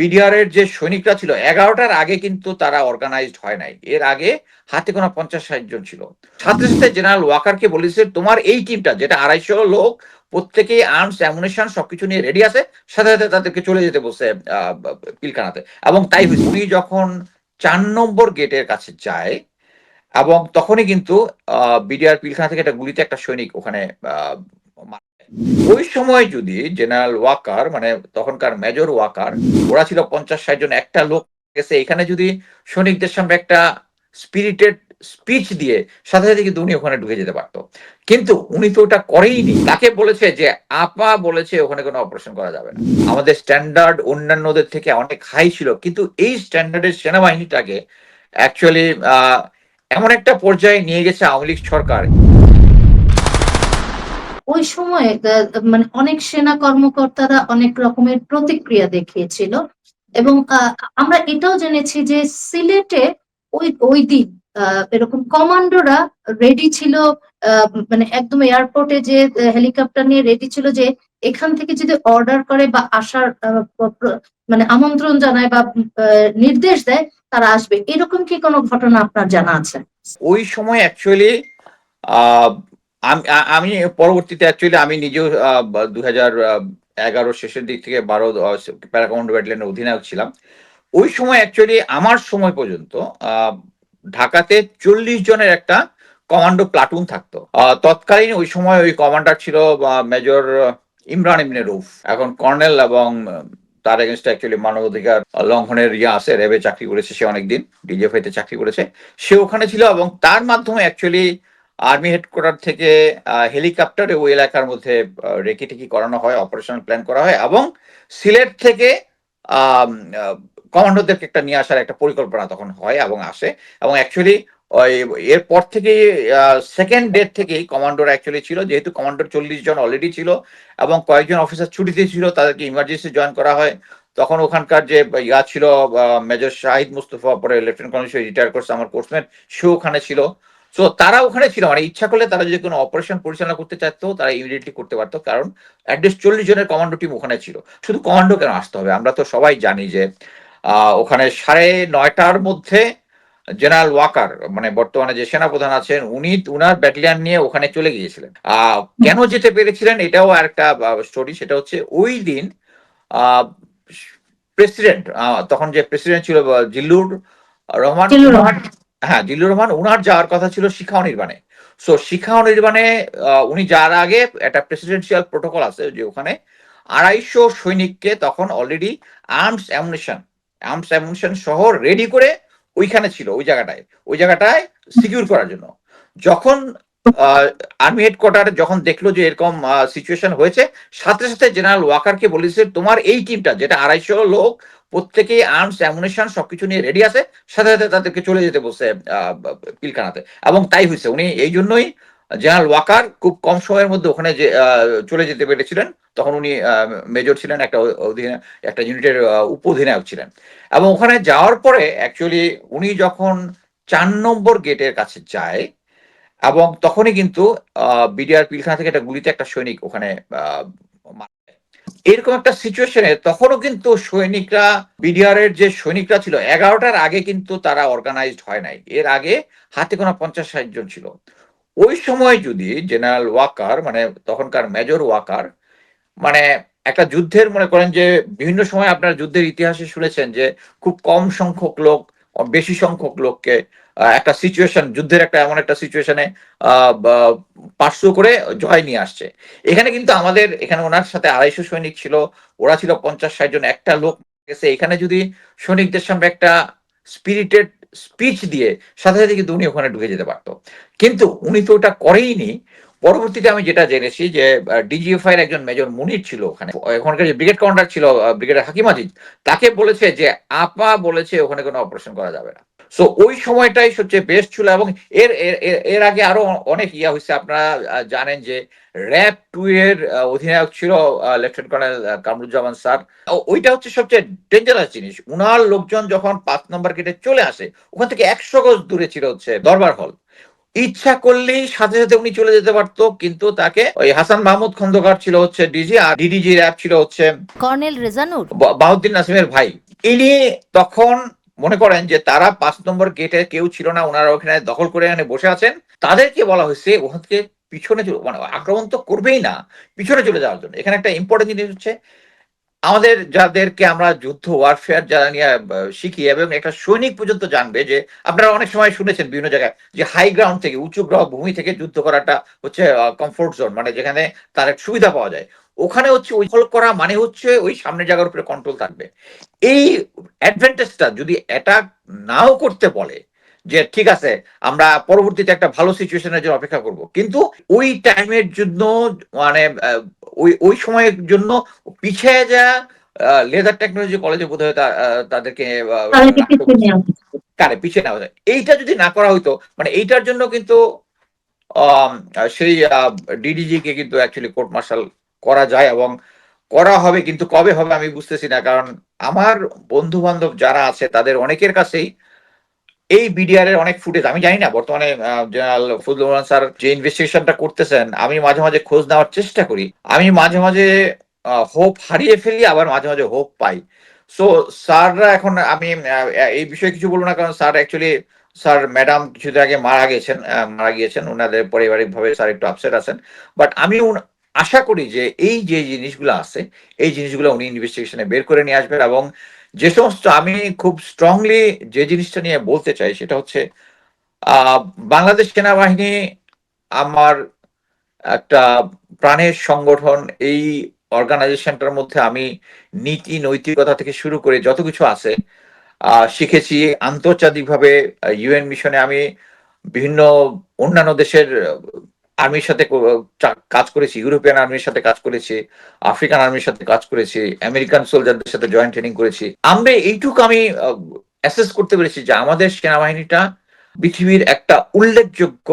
BDR এর যে সৈনিকরা ছিল, এগারোটার আগে কিন্তু তারা অর্গানাইজড হয় নাই এর আগে হাতে কোনো পঞ্চাশ ষাট জন ছিল সাথে সাথে জেনারেল ওয়াকারকে বলেছে, তোমার এই টিমটা যেটা আড়াইশো লোক, প্রত্যেকেই আর্মস অ্যামুনেশন সবকিছু নিয়ে রেডি আছে, সাথে সাথে তাদেরকে চলে যেতে বসে পিলখানাতে এবং তাই। উনি যখন চার নম্বর গেটের কাছে যায়, এবং তখনই কিন্তু বিডিআর পিলখানা থেকে একটা গুলিতে একটা সৈনিক ওখানে। ওই সময় যদি জেনারেল ওয়াকার মানে তখনকার মেজর ওয়াকার, ওরা ছিল পঞ্চাশ ষাট জন, একটা লোক গেছে এখানে যদি সৈনিকদের সামনে একটা স্পিরিটেড স্পিচ দিয়ে, সাথে সাথে কিন্তু উনি ওখানে ঢুকে যেতে পারতো। কিন্তু উনি তো ওটা করেইনি। তাকে বলেছে যে, আপা বলেছে ওখানে কোনো অপারেশন করা যাবে না। আমাদের স্ট্যান্ডার্ড অন্যান্যদের থেকে অনেক হাই ছিল। কিন্তু এই স্ট্যান্ডার্ডের সেনাবাহিনীটাকে অ্যাকচুয়ালি এমন একটা পর্যায়ে নিয়ে গেছে আওয়ামী লীগ সরকার ওই সময়ে মানে অনেক সেনা কর্মকর্তারা অনেক রকমের প্রতিক্রিয়া দেখিয়েছিল এবং আমরা এটাও জেনেছি যে সিলেটে ওই ওই দিন এরকম কমান্ডোরা রেডি ছিল মানে একদম এয়ারপোর্টে যে হেলিকপ্টার নিয়ে রেডি ছিল যে এখান থেকে যদি অর্ডার করে বা আসার মানে আমন্ত্রণ জানায় বা নির্দেশ দেয় তারা আসবে। এরকম কি কোনো ঘটনা আপনার জানা আছে? ওই সময় অ্যাকচুয়ালি আমি পরবর্তীতে অ্যাকচুয়ালি আমি নিজেও দু হাজার এগারো শেষের দিক থেকে বারো প্যারাকমান্ডো ব্যাটালিয়নের অধিনায়ক ছিলাম। ওই সময় অ্যাকচুয়ালি আমার সময় পর্যন্ত ঢাকাতে চল্লিশ জনের একটা কমান্ডো প্লাটুন থাকতো। তৎকালীন ওই সময় ওই কমান্ডার ছিল মেজর ইমরান ইমনে রুফ এখন কর্নেল এবং তার এগেনস্টে অ্যাকচুয়ালি মানবাধিকার লঙ্ঘনের ইয়ে আছে, র্যাবে চাকরি করেছে সে অনেকদিন ডিজিএফআই তে চাকরি করেছে। সে ওখানে ছিল এবং তার মাধ্যমে অ্যাকচুয়ালি আর্মি হেডকোয়ার্টার থেকে হেলিকপ্টারে ওই এলাকার মধ্যে রেকি টেকি করানো হয় অপারেশন প্ল্যান করা হয় এবং সিলেট থেকে কমান্ডোদেরকে একটা নিয়ে আসার একটা পরিকল্পনা তখন হয় এবং আসে এবং অ্যাকচুয়ালি ওই, এরপর থেকে সেকেন্ড ডেট থেকেই কমান্ডোর অ্যাকচুয়ালি ছিল, যেহেতু কমান্ডোর চল্লিশ জন অলরেডি ছিল এবং কয়েকজন অফিসার ছুটিতে ছিল, তাদেরকে ইমার্জেন্সি জয়েন করা হয়। তখন ওখানকার যে, ইয়া ছিল মেজর শাহিদ মুস্তফা পরে লেফটেন্যান্ট কর্নেল রিটায়ার করছে আমার কোর্সমেট সে ওখানে ছিল। তো তারা ওখানে ছিল। মানে ইচ্ছা করলে তারা যদি কোনো অপারেশন পরিচালনা করতে চাইতো, তারা ইমিডিয়েটলি করতে পারতো। কারণ অ্যাটলিস্ট চল্লিশ জনের কমান্ডো টিম ওখানে ছিল। শুধু কমান্ডো কেন আসতে হবে? আমরা তো সবাই জানি যে ওখানে সাড়ে নয়টার মধ্যে জেনারেল ওয়াকার মানে বর্তমানে যে সেনাপ্রধান আছেন, উনি উনার ব্যাটালিয়ান নিয়ে ওখানে চলে গিয়েছিলেন। কেন যেতে পেরেছিলেন এটাও আরেকটা স্টোরি সেটা হচ্ছে ওই দিন প্রেসিডেন্ট তখন যে প্রেসিডেন্ট ছিল জিল্লুর রহমান। হ্যাঁ জিল্লুর রহমান উনার যাওয়ার কথা ছিল শিখাও নির্মাণে সো শিখাও নির্মাণে আহ, উনি যাওয়ার আগে একটা প্রেসিডেন্সিয়াল প্রোটোকল আছে যে ওখানে আড়াইশো সৈনিককে তখন already arms ammunition arms ammunition সহ রেডি করে ওইখানে ছিল ওই জায়গাটায় ওই জায়গাটায় সিকিউর করার জন্য। যখন আর্মি হেডকোয়ার্টার যখন দেখল যে এরকম সিচুয়েশন হয়েছে সাথে সাথে জেনারেল ওয়াকারকে বলেছে তোমার এই টিমটা যেটা আড়াইশো লোক প্রত্যেকেই আর্মস অ্যামুনেশন সবকিছু নিয়ে রেডি আছে সাথে সাথে তাদেরকে চলে যেতে আহ, পিলখানাতে। এবং তাই হয়েছে। উনি এই জন্যই জেনারেল ওয়াকার খুব কম সময়ের মধ্যে ওখানে যে চলে যেতে পেরেছিলেন। তখন উনি মেজর ছিলেন একটা একটা ইউনিটের উপ অধিনায়ক ছিলেন। এবং ওখানে যাওয়ার পরে অ্যাকচুয়ালি উনি যখন চার নম্বর গেটের কাছে যায় এবং তখনই কিন্তু বিডিআর পিলখানা থেকে একটা গুলিতে একটা সৈনিক ওখানে এরকম একটা সিচুয়েশনে তখনও কিন্তু সৈনিকরা বিডিআর এর যে সৈনিকরা ছিল, এগারোটার আগে কিন্তু তারা অর্গানাইজড হয় নাই। এর আগে হাতে কোনো পঞ্চাশ ষাট জন ছিল। ওই সময় যদি জেনারেল ওয়াকার মানে তখনকার মেজর ওয়াকার মানে একটা যুদ্ধের মনে করেন যে, বিভিন্ন সময় আপনার যুদ্ধের ইতিহাসে শুনেছেন যে, খুব কম সংখ্যক লোক, বেশি সংখ্যক লোককে একটা সিচুয়েশন যুদ্ধের একটা এমন একটা সিচুয়েশনে পার্শ্ব করে জয় নিয়ে আসছে। এখানে কিন্তু আমাদের, এখানে ওনার সাথে আড়াইশো সৈনিক ছিল, ওরা ছিল পঞ্চাশ ষাট জন, একটা লোক গেছে। এখানে যদি সৈনিকদের সামনে একটা স্পিরিটেড স্পিচ দিয়ে, সাথে সাথে কিন্তু উনি ওখানে ঢুকে যেতে পারতো। কিন্তু উনি তো ওটা করেইনি পরবর্তীতে আমি যেটা জেনেছি যে ডিজিএফআই এর একজন মেজর মুনির ছিল ওখানে। এখনকার যে ব্রিগেড কমান্ডার ছিল ব্রিগেডের হাকিম আজিজ, তাকে বলেছে যে, আপা বলেছে ওখানে কোনো অপারেশন করা যাবে না। সো ওই সময়টাই সবচেয়ে বেস্ট ছিল এবং এর, এর- আগে আরও অনেক ইয়া হয়েছে। আপনারা জানেন যে, র্যাব টু এর অধিনায়ক ছিল লেফটেন্যান্ট কর্নেল কামরুজ্জামান স্যার। ওইটা হচ্ছে সবচেয়ে ডেঞ্জারাস জিনিস। উনার লোকজন যখন পাঁচ নম্বর গেটে চলে আসে, ওখান থেকে একশো গজ দূরে ছিল হচ্ছে দরবার হল ইচ্ছা করলেই সাথে সাথে উনি চলে যেতে পারতো কিন্তু তাকে ওই হাসান মাহমুদ খন্দকার ছিল হচ্ছে ডিজি আর ডিডিজি র্যাব ছিল হচ্ছে কর্নেল রেজানুর। বা- বাহাউদ্দিন নাসিমের ভাই। ইনি তখন মনে করেন যে তারা পাঁচ নম্বর গেটে কেউ ছিল না ওনারা ওখানে দখল করে এখানে বসে আছেন। তাদেরকে বলা হয়েছে ওখান থেকে পিছনে মানে আক্রমণ তো করবেই না পিছনে চলে যাওয়ার জন্য। এখানে একটা ইম্পর্টেন্ট জিনিস হচ্ছে আমাদের যাদেরকে আমরা যুদ্ধ ওয়ারফেয়ার যারা নিয়ে শিখি এবং একটা সৈনিক পর্যন্ত জানবে যে আপনারা অনেক সময় শুনেছেন বিভিন্ন জায়গায় যে হাই গ্রাউন্ড থেকে, উঁচু গ্রহ ভূমি থেকে যুদ্ধ করাটা হচ্ছে কমফোর্ট জোন মানে যেখানে তার সুবিধা পাওয়া যায়। ওখানে হচ্ছে ওই হল করা মানে হচ্ছে ওই সামনের জায়গার উপরে কন্ট্রোল থাকবে। এই অ্যাডভান্টেজটা যদি অ্যাটাক নাও করতে বলে যে ঠিক আছে আমরা পরবর্তীতে একটা ভালো সিচুয়েশনের জন্য অপেক্ষা করব। কিন্তু ওই টাইমের জন্য মানে ওই ওই সময়ের জন্য পিছিয়ে যা লেদার টেকনোলজি কলেজে বোধ হয় তাদেরকে। কারে পিছিয়ে নেওয়া যায় এইটা যদি না করা হইতো মানে এইটার জন্য কিন্তু সেই ডিডিজি কে কিন্তু অ্যাকচুয়ালি কোর্ট মার্শাল করা যায় এবং করা হবে কিন্তু কবে হবে আমি বুঝতেছি না। কারণ আমার বন্ধু বান্ধব যারা আছে তাদের অনেকের কাছেই এই বিডিআর এর অনেক ফুটেজ আমি জানি না, বর্তমানে জেনারেল ফজলুর স্যার যে ইনভেস্টিগেশনটা করতেছেন, আমি মাঝে মাঝে খোঁজ নেওয়ার চেষ্টা করি। আমি মাঝে মাঝে হোপ হারিয়ে ফেলি, আবার মাঝে মাঝে হোপ পাই। সো স্যাররা এখন, আমি এই বিষয়ে কিছু বলব না, কারণ স্যার অ্যাকচুয়ালি স্যার ম্যাডাম কিছুদিন আগে মারা গেছেন মারা গিয়েছেন ওনাদের পারিবারিক ভাবে স্যার একটু আপসেট আছেন। বাট আমি আশা করি যে এই যে জিনিসগুলো আছে, এই জিনিসগুলো উনি ইনভেস্টিগেশনে বের করে নিয়ে আসবেন এবং যে সমস্ত আমি খুব স্ট্রংলি যে জিনিসটা নিয়ে বলতে চাই সেটা হচ্ছে বাংলাদেশ সেনাবাহিনী আমার একটা প্রাণের সংগঠন, এই অর্গানাইজেশনটার মধ্যে আমি নীতি, নৈতিকতা থেকে শুরু করে যত কিছু আছে শিখেছি। আন্তর্জাতিকভাবে ইউএন মিশনে আমি বিভিন্ন অন্যান্য দেশের আর্মির সাথে কাজ করেছি ইউরোপিয়ান আর্মির সাথে কাজ করেছি আফ্রিকান আর্মির সাথে কাজ করেছি আমেরিকান সোলজারদের সাথে জয়েন্ট ট্রেনিং করেছি। আমরা এইটুকু আমি অ্যাসেস করতে পেরেছি যে আমাদের সেনাবাহিনীটা পৃথিবীর একটা উল্লেখযোগ্য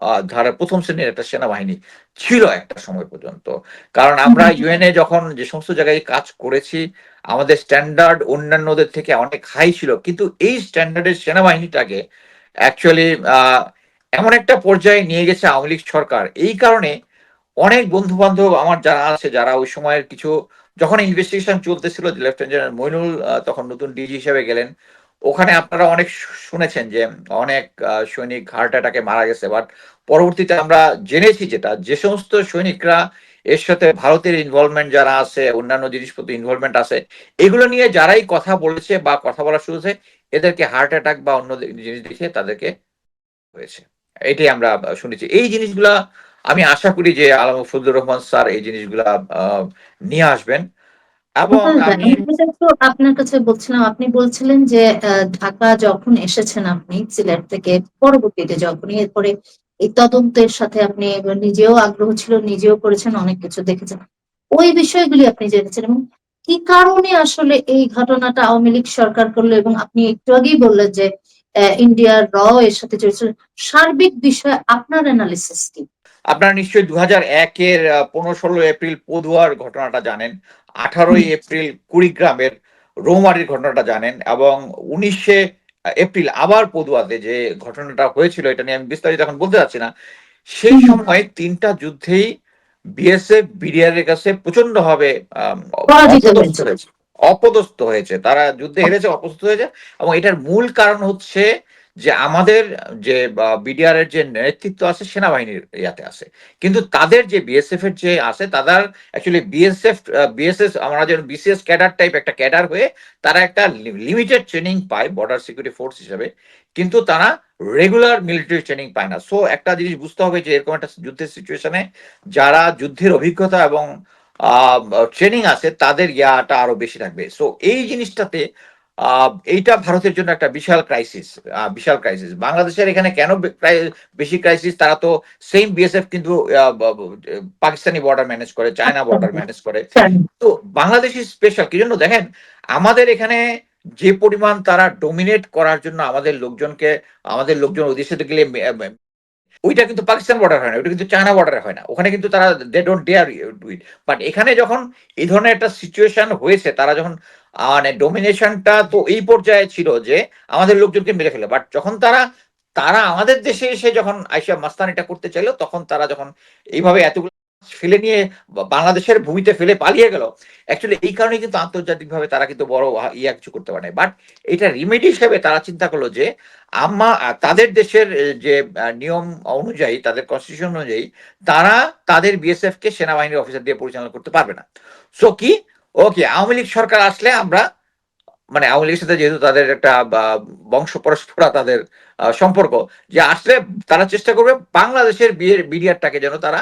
আহ, ধারা প্রথম শ্রেণির একটা সেনাবাহিনী ছিল একটা সময় পর্যন্ত। কারণ আমরা ইউএনএ যখন যে সমস্ত জায়গায় কাজ করেছি আমাদের স্ট্যান্ডার্ড অন্যান্যদের থেকে অনেক হাই ছিল। কিন্তু এই স্ট্যান্ডার্ডের সেনাবাহিনীটাকে অ্যাকচুয়ালি এমন একটা পর্যায়ে নিয়ে গেছে আওয়ামী লীগ সরকার। এই কারণে অনেক বন্ধু বান্ধব আমার যারা আছে, যারা ওই সময়ের কিছু, যখন ইনভেস্টিগেশন চলতেছিল লেফটেন্যান্ট জেনারেল মইনুল তখন নতুন ডিজি হিসেবে গেলেন। ওখানে আপনারা অনেক শুনেছেন যে অনেক সৈনিক হার্ট অ্যাটাকে মারা গেছে। বাট পরবর্তীতে আমরা জেনেছি যেটা, যে সমস্ত সৈনিকরা এর সাথে ভারতের ইনভলভমেন্ট যারা আছে, অন্যান্য জিনিসপত্র ইনভলভমেন্ট আছে, এগুলো নিয়ে যারাই কথা বলেছে বা কথা বলা শুরু হয়েছে এদেরকে হার্ট অ্যাটাক বা অন্য জিনিস দেখে তাদেরকে হয়েছে। এটাই আমরা শুনেছি। এই জিনিসগুলা আমি আশা করি যে আলম ফজলুর রহমান স্যার এই জিনিসগুলা নিয়ে আসবেন। এবং আমি আপনার কাছে বলছিলাম। আপনি বলছিলেন যে ঢাকা যখন এসেছেন আপনি সিলেট থেকে পরবর্তীতে যখনই এরপরে এই তদন্তের সাথে আপনি নিজেও আগ্রহ ছিল নিজেও করেছেন অনেক কিছু দেখেছেন। ওই বিষয়গুলি আপনি জেনেছেন এবং কি কারণে আসলে এই ঘটনাটা আওয়ামী লীগ সরকার করল? এবং আপনি একটু আগেই বললেন যে ইন্ডিয়ার র এর সাথে জড়িত। সার্বিক বিষয়ে আপনার অ্যানালিসিস কি? আপনারা নিশ্চয়ই দু হাজার একের পনেরো ষোলো এপ্রিল পদুয়ার ঘটনাটা জানেন আঠারোই এপ্রিল কুড়িগ্রামের রৌমারির ঘটনাটা জানেন এবং উনিশে এপ্রিল আবার পদুয়াতে যে ঘটনাটা হয়েছিল এটা নিয়ে আমি বিস্তারিত এখন বলতে যাচ্ছি না। সেই সময় তিনটা যুদ্ধেই বিএসএফ বিডিআর এর কাছে প্রচণ্ড ভাবে অপদস্থ হয়েছে। তারা যুদ্ধে হেরেছে, অপদস্থ হয়েছে, এবং এটার মূল কারণ হচ্ছে যে আমাদের যে বিডিআর এর যে নেতৃত্ব আছে, সেনাবাহিনীর ইয়াতে আছে কিন্তু তাদের যে বিএসএফ এর যে আছে, তাদের অ্যাকচুয়ালি বিএসএফ বিএসএস আমরা যেন বিসিএস ক্যাডার টাইপ একটা ক্যাডার হয়ে তারা একটা লিমিটেড ট্রেনিং পায় বর্ডার সিকিউরিটি ফোর্স হিসেবে, কিন্তু তারা রেগুলার মিলিটারি ট্রেনিং পায় না সো একটা জিনিস বুঝতে হবে যে এরকম একটা যুদ্ধের সিচুয়েশনে যারা যুদ্ধের অভিজ্ঞতা এবং ট্রেনিং আছে তাদের ইয়াটা আরও বেশি থাকবে সো এই জিনিসটাতে এইটা ভারতের জন্য একটা বিশাল ক্রাইসিস বিশাল ক্রাইসিস বাংলাদেশের এখানে কেন বেশি ক্রাইসিস তারা তো সেম বিএসএফ কিন্তু পাকিস্তানি বর্ডার ম্যানেজ করে চায়না বর্ডার ম্যানেজ করে। তো বাংলাদেশি স্পেশাল কি জন্য? দেখেন আমাদের এখানে যে পরিমাণ তারা ডোমিনেট করার জন্য আমাদের লোকজনকে আমাদের লোকজন ওই দেশে গেলে ওইটা কিন্তু পাকিস্তান বর্ডার হয় না, ওইটা কিন্তু চায়না বর্ডারে হয় না। ওখানে কিন্তু তারা they don't dare do it but এখানে যখন এই ধরনের একটা সিচুয়েশন হয়েছে, তারা যখন মানে ডোমিনেশনটা তো এই পর্যায়ে ছিল যে আমাদের লোকজনকে মেরে ফেলে বাট যখন তারা তারা আমাদের দেশে এসে যখন আইসা মাস্তানিটা করতে চাইলো, তখন তারা যখন এইভাবে এতগুলো ফেলে নিয়ে বাংলাদেশের ভূমিতে ফেলে পালিয়ে গেল। অ্যাকচুয়ালি এই কারণে কিন্তু আন্তর্জাতিকভাবে তারা কিন্তু বড় ইয়া কিছু করতে পারে। বাট এটা রিমেডি হিসেবে তারা চিন্তা করল যে আমা তাদের দেশের যে নিয়ম অনুযায়ী, তাদের কনস্টিটিউশন অনুযায়ী, তারা তাদের বিএসএফ কে সেনাবাহিনীর অফিসার দিয়ে পরিচালনা করতে পারবে না। সো কি? ওকে আওয়ামী লীগ সরকার আসলে আমরা মানে আওয়ামী লীগের সাথে যেহেতু তাদের একটা বংশ পরস্পরা তাদের সম্পর্ক, যে আসলে তারা চেষ্টা করবে বাংলাদেশের বিয়ের, বিডিআরটাকে যেন তারা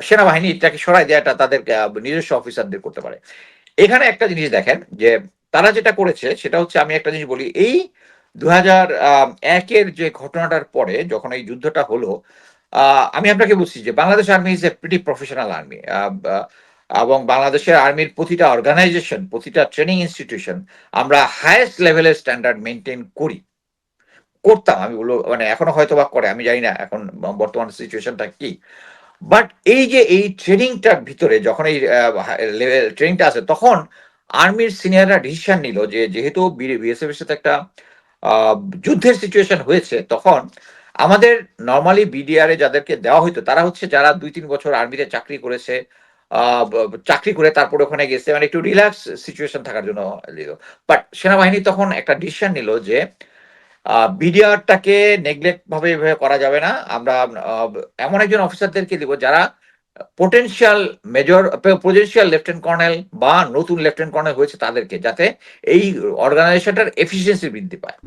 আহ, সেনাবাহিনীটাকে সরাই দেওয়াটা তাদের নিজস্ব অফিসারদের করতে পারে। এখানে একটা জিনিস দেখেন যে তারা যেটা করেছে সেটা হচ্ছে আমি একটা জিনিস বলি এই দু হাজার একের যে ঘটনাটার পরে যখন এই যুদ্ধটা হলো আমি আপনাকে বলছি যে Bangladesh army is a pretty professional army এবং বাংলাদেশের আর্মির প্রতিটা অর্গানাইজেশন প্রতিটা ট্রেনিং ইনস্টিটিউশন আমরা হায়েস্ট লেভেলের স্ট্যান্ডার্ড মেনটেন করি। করতাম আমি বলব মানে এখনও হয়তো বা করে আমি জানি না এখন বর্তমান সিচুয়েশনটা কি। বাট এই যে এই ট্রেনিংটার ভিতরে যখন এই লেভেল ট্রেনিংটা আছে, তখন আর্মির সিনিয়ররা ডিসিশন নিল যে যেহেতু বিএসএফ এর সাথে একটা যুদ্ধের সিচুয়েশন হয়েছে, তখন আমাদের নর্মালি বিডিআর এ যাদেরকে দেওয়া হইতো, তারা হচ্ছে যারা দুই তিন বছর আর্মিতে চাকরি করেছে চাকরি করে তারপরে ওখানে গেছে মানে একটু রিল্যাক্স সিচুয়েশন থাকার জন্য দিল। বাট সেনাবাহিনী তখন একটা ডিসিশন নিল যে বিডিআরটাকে নেগলেক্ট ভাবে এভাবে করা যাবে না। আমরা এমন একজন অফিসারদেরকে দিব যারা potential major potential lieutenant colonel বা নতুন লেফটেন্ট কর্নেল হয়েছে তাদেরকে, যাতে এই অর্গানাইজেশনটার এফিসিয়েন্সি বৃদ্ধি পায়।